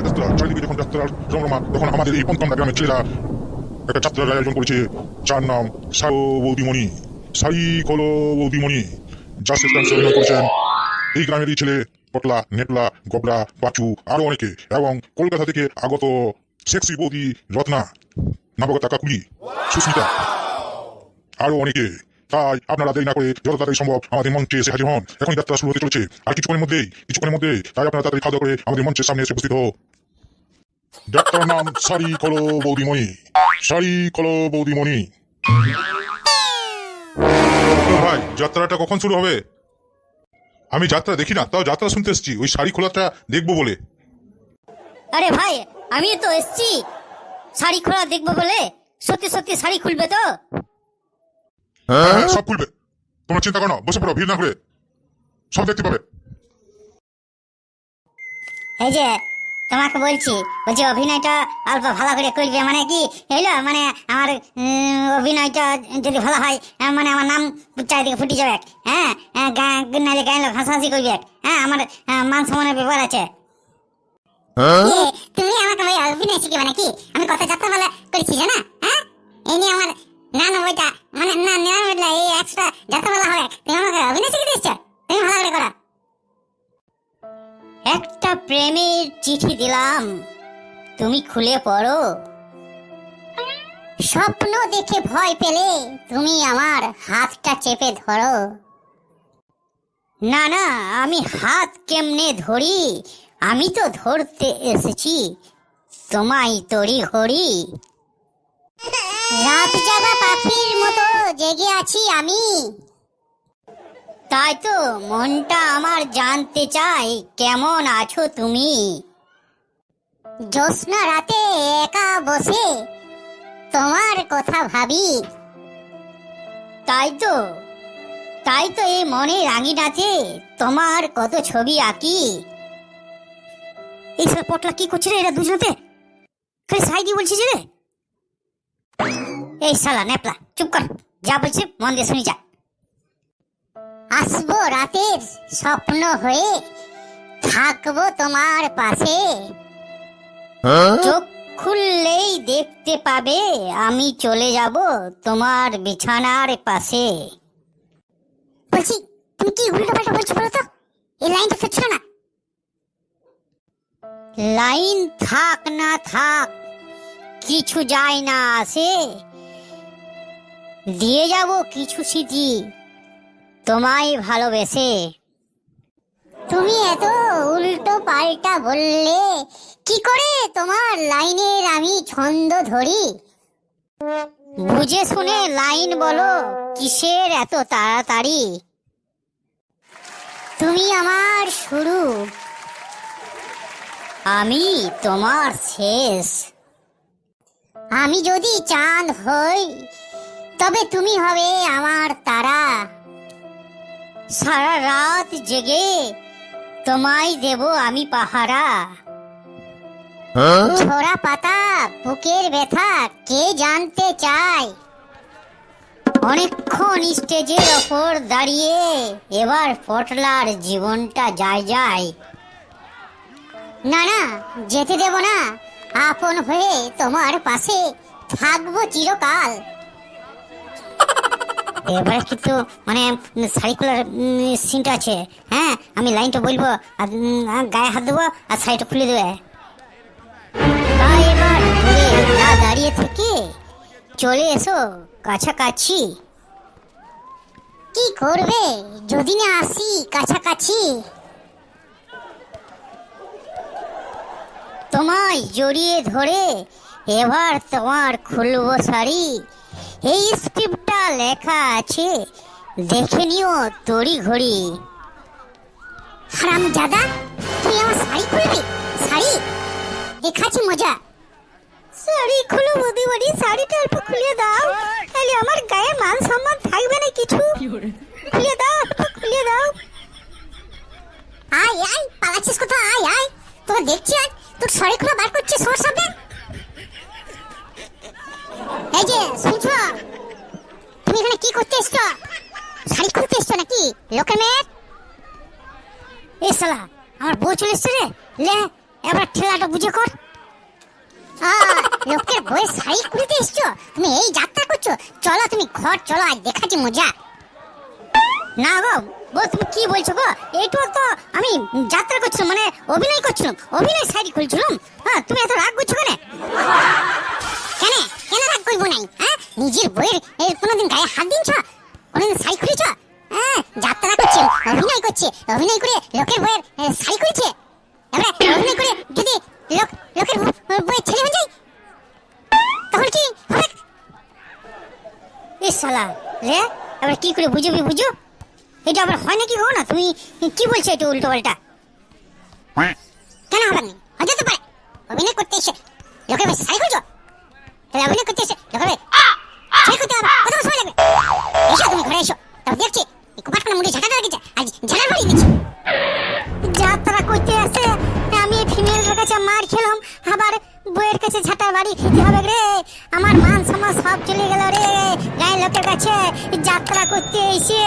যাত্রা যাত্রা চারিদিকে যখন যাত্রার রমরমা তখন আমাদের এই পন্তমনা গ্রামের ছেলেরা একটা যাত্রার আয়োজন করেছে। যার নাম সারো বৌদিমণি। সারি কলো বৌদিমণি। যার শেষ ডান্সে অভিনয় করেছেন। এই গ্রামেরই ছেলে পটলা নেপলা গবরা, পাচু আরও অনেকে এবং কলকাতা থেকে আগত সেক্সি বৌদি রত্না, নবগতা কাকুলি, সুস্মিতা, আরও অনেকে। তাই আপনারা দেরি না করে যত তাড়াতাড়ি সম্ভব আমাদের মঞ্চে এসে হাজির হন। এখন যাত্রা শুরু হতে চলেছে। আর কিছুক্ষণের মধ্যেই, কিছুক্ষণের মধ্যে তাই আপনারা তাড়াতাড়ি খাওয়া করে আমাদের মঞ্চের সামনে এসে উপস্থিত যাত্রার নাম সারি কলো বৌদিমণি। সারি কলো বৌদিমণি। ভাই, যাত্রাটা কখন শুরু হবে? আমি যাত্রা দেখি না, তাও যাত্রা শুনতে এসেছি। ওই শাড়ি খোলাটা দেখব বলে। আরে ভাই আমি তো এসছি। শাড়ি খোলা দেখব বলে? সত্যি সত্যি শাড়ি খুলবে তো? হ্যাঁ, সব খুলবে। তোমরা চিন্তা করো না বসে পড়ো ভিড় না করে। সব দেখতে পাবে। এই যে তোমাকে বলছি বলছি অভিনয়টা অল্প ভালো করে করবে মানে কি? হইল মানে আমার অভিনয়টা যদি ভালো হয় মানে আমার নাম চারিদিকে ফুটে যাবে হ্যাঁ? গা- নাহলে গায়ে লোক হাসাহাসি করবে হ্যাঁ? আমার মান সম্মানের ব্যাপার আছে। তুমি আমাকে ওই অভিনয় শিখবে নাকি আমি কথা যাত্রা ভালো করেছি জানা? চিঠি দিলাম। তুমি খুলে পড়ো। স্বপ্ন দেখে ভয় পেলে তুমি আমার হাতটা চেপে ধরো। না না, আমি হাত কেমনে ধরি? আমি তো ধরতে এসেছি। তোমায় তরি ঘড়ি রাত জাগা পাখির মতো জেগে আছি আমি। তাই তো মনটা আমার জানতে চাই কেমন আছো তুমি? জ্যোৎস্না রাতে একা বসে তোমার কথা ভাবি। তাই তো তাই তো এই মনের আঙিনাতে তোমার কত ছবি আঁকি। এইসব পটলা কি করছে রে এরা দুজনতে? খালি সাই দিয়ে বলছিস রে? এই শালা নেপলা চুপ কর, যা বলছি মন দিয়ে শুনি, যা। আসব রাতের স্বপ্ন হয়ে থাকব তোমার পাশে। চোখ খুললেই দেখতে পাবে আমি চলে যাব তোমার বিছানার পাশে। বলছি তুমি কি উল্টো পাল্টা বলছো বলো তো? এই লাইনটা তো ছিল না। লাইন থাক না থাক কিছু যায় না আসে। দিয়ে যাব কিছু স্মৃতি তোমায় ভালোবেসে। তুমি এত উল্টো পাল্টা বললে, কি করে তোমার লাইনের আমি ছন্দ ধরি? বুঝে শুনে লাইন বলো, কিসের এত তাড়াতাড়ি? তুমি আমার শুরু। আমি তোমার শেষ। আমি যদি চাঁদ হই, তবে তুমি হবে আমার তারা। সারা রাত জেগে তোমায় দেব আমি পাহারা। ছোড়া পাতা বুকের ব্যথা কে জানতে চায়? অনেকক্ষণ স্টেজের ওপর দাঁড়িয়ে এবার পটলার জীবনটা যায় যায়। না না যেতে দেব না। আপন হয়ে তোমার পাশে থাকব চিরকাল। এবারে কিন্তু মানে খোলার সিনটা আছে। হ্যাঁ আমি লাইনটা বলব, আর গায়ে হাত দেবো, আর শাড়িটা খুলে দেবে। দাঁড়িয়ে থেকে চলে এসো কাছাকাছি। কি করবে? যদি না আসি কাছাকাছি। তোমায় জড়িয়ে ধরে এবার তোমার খুলবো শাড়ি। এই স্ক্রিপ্টটা লেখা আছে দেখে নিও তড়ি ঘড়ি। হারাম দাদা তুই আমার শাড়ি খুলবি? শাড়ি? দেখাচ্ছি মজা। শাড়ি খুলো বৌদিমণি শাড়িটা অল্প খুলে দাও। তাহলে আমার গায়ে মান সম্মান থাকবে না কিছু। খুলে দাও খুলে দাও। আয় আয় পালাচ্ছিস কোথাও আয় আয়। তোকে দেখছি আয়। তোর শাড়ি খোলা বার করছিস সবার সামনে। এই যে শুনছো? করতে এসছো শাড়ি খুলতে এসছো নাকি? লোকের মেয়ে? এ শালা, আমার বউ চলে এসছে রে। লে, এবার ঠেলাটা বুঝে কর। লোকের বইয়ের শাড়ি খুলতে এসছো? তুমি এই যাত্রা করছ? চলো, তুমি ঘর, চলো, আজ দেখাচ্ছি মজা। না গো বল তুমি কি বলছো গো? এইটু তো আমি যাত্রা করছিলাম মানে অভিনয় করছিলাম। অভিনয় শাড়ি খুলছিলাম। হ্যাঁ তুমি এত রাগ করছ কেন? কেন? কেন রাগ করব নাই? হ্যাঁ নিজের বইয়ের এই কোনোদিন গায়ে হাত দিনছ কোনোদিন শাড়ি খুলেছ হ্যাঁ যাত্রা করছি অভিনয় করছে, অভিনয় করে লোকের বইয়ের শাড়ি খুলছে। এবারে অভিনয় করে যদি লোক, লোকের বইয়ের ছেলে হয়ে যায় তখন কি হবে? এ শালা, রে এবার কি করে বুঝবি? বুঝো এটা আবার হয় নাকি গো না? তুমি কি বলছো এটা উল্টো পাল্টা? কেন হবে না? হয়ে যেতে পারে। অভিনয় করতে এসে লোকের শাড়ি খুলছো? তাহলে অভিনয় করতে এসে বউয়ের কাছে ঝাঁটা বাড়ি খেতে হবে রে? আমার মান সম্মান সব চলে গেল রে। গায়ের লোকের কাছে যাত্রা করতে এসে।